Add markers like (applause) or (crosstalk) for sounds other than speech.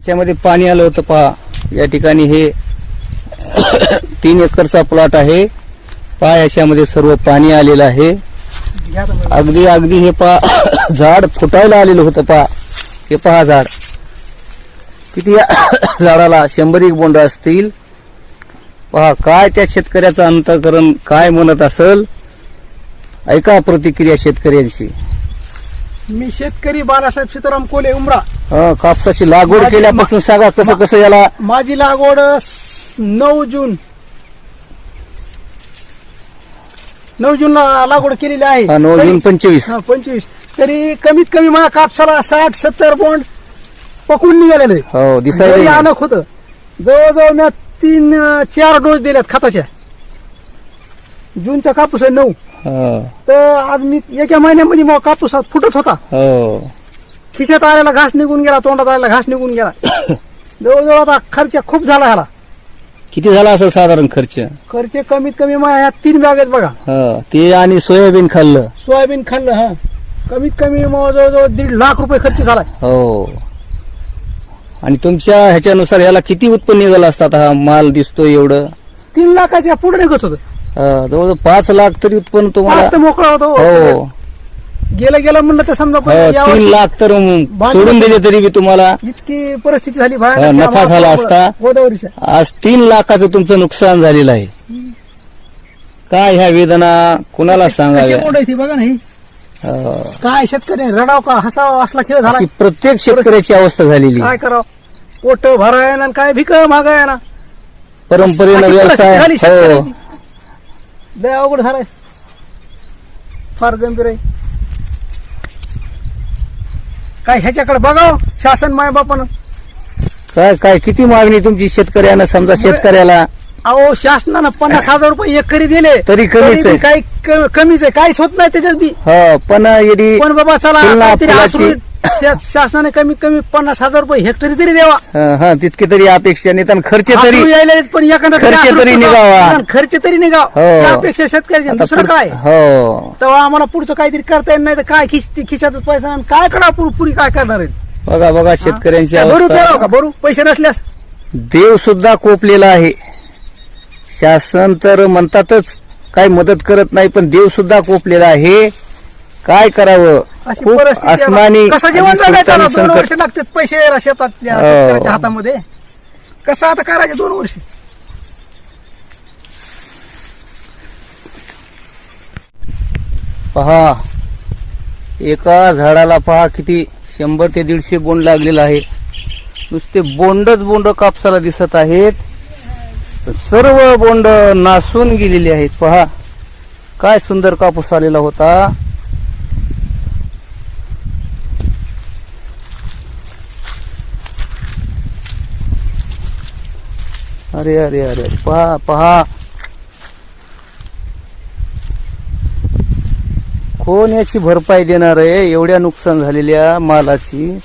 याच्यामध्ये पाणी आलं होतं पहा. या ठिकाणी हे तीन एकरचा प्लॉट आहे. पहा याच्यामध्ये सर्व पाणी आलेलं आहे. अगदी अगदी हे पहा. (coughs) झाड फुटायला आलेलं होतं पहा. हे पहा झाड. किती या (coughs) झाडाला शंभर एक बोंड असतील. पहा काय त्या शेतकऱ्याचं अंतकरण काय म्हणत असल? ऐका प्रतिक्रिया शेतकऱ्यांची मी शेतकरी बाळासाहेब सीताराम कोले उमरा. हं, कापसाची लागवड माझी- केल्यापासून सांगा कसं कसं याला माझी लागवड स- नऊ जून नऊ जूनला लागवड केलेली आहे. हा, नऊ जून तरी- पंचवीस. हा, पंचवीस. तरी कमीत कमी माझ्या कापसाला साठ सत्तर बोंड पकडून निघालेले. हो जरी दिसायला आलं होतं जवळजवळ मी तीन अं, चार डोस दिल्यात खताच्या. जूनचा कापूस आहे नऊ. हो तर आज मी एका महिन्यामध्ये मग कापूस आज फुटत होता. हो. खिशात आलेला घास निघून गेला तोंडात आलेला घास निघून गेला. जवळजवळ आता खर्च खूप झाला ह्याला. किती झाला असेल साधारण खर्च? खर्च कमीत कमी मग ह्या तीन बॅग आहेत बघा. हो. ते आणि सोयाबीन खाल्लं. सोयाबीन खाल्लं हा. कमीत कमी मग जवळजवळ दीड लाख रुपये खर्च झाला हो. आणि तुमच्या ह्याच्यानुसार याला किती उत्पन्न निघालं असतात हा माल दिसतो एवढं. तीन लाखाच्या पुढे निघत होतं. अं, जवळजवळ पाच लाख तरी उत्पन्न तुम्हाला मोकळा होतो हो. गेलं गेलं म्हणलं तर समजा पण हो, तीन यावर्षी लाख तर सोडून दिले तरी बी तुम्हाला इतकी परिस्थिती झाली हा, नफा झाला असता. गोदावरीच्या आज तीन लाखाचं तुमचं नुकसान झालेलं आहे. काय ह्या वेदना? कुणाला कशी सांगाव्या? बघा नाही हो. काय शेतकरी रडाव का? हसावा? असला खेळ झाला. अशी प्रत्येक शेतकऱ्याची अवस्था झालेली काय करावं? पोट भराय ना काय भिक मागाय परंपरेनं अशी परिस्थिती झाली व्यवसाय हो. शेतकऱ्याची. लय अवघड झालाय. फार गंभीर आहे. काय ह्याच्याकडे बघाव? शासन माय बापानं काय काय किती मागणी तुमची शेतकऱ्यानं? समजा शेतकऱ्याला अहो शासनानं पन्नास (laughs) हजार रुपये एकरी दिले. तरी कमीच बी. काही क- कमीच आहे. काहीच होत नाही त्याच्यात बी. हो पण यदि पण बाबा चला तुलना काहीतरी फुलाची- आसरू- शा- शासनाने कमीत कमी पन्नास हजार रुपये हेक्टरी तरी द्यावा. हा हा, तितकी तरी अपेक्षा नाही खर्च तरी यायला पण एखादा खर्च तरी निघावा. खर्च तरी निघाव. हो. त्यापेक्षा शेतकऱ्याचे आता दुसरं पुढ- काय? हो. तेव्हा आम्हाला पुढचं काहीतरी करता येत नाही तर काय खिच खिशातच पैसा आणि काय करा पुढ- पुढे काय करणार आहेत? बघा बघा शेतकऱ्यांची काय भरू का? भरू? पैसे नसल्यास. देव सुद्धा कोपलेला आहे. शासन तर म्हणतातच काय मदत करत नाही पण देव सुद्धा कोपलेला आहे. काय करावं? अशी खूप परिस्थिती आहे. कसं जेवण आणि जगायचं ना? सुलतानी दोन वर्ष लागतात पैसे यायला शेतातल्या हो. शेतकऱ्याच्या हातामध्ये. कसं आता करायचं दोन वर्ष? पहा एका झाडाला पहा किती शंभर ते दीडशे बोंड लागलेला आहे. नुसते बोंडच बोंड कापसाला दिसत आहेत. सर्व बोंड नासून गेलेली आहेत. पहा काय सुंदर कापूस आलेला होता. अरे अरे अरे. पहा पहा. कोण याची भरपाई देणार आहे? एवढ्या नुकसान झालेल्या मालाची.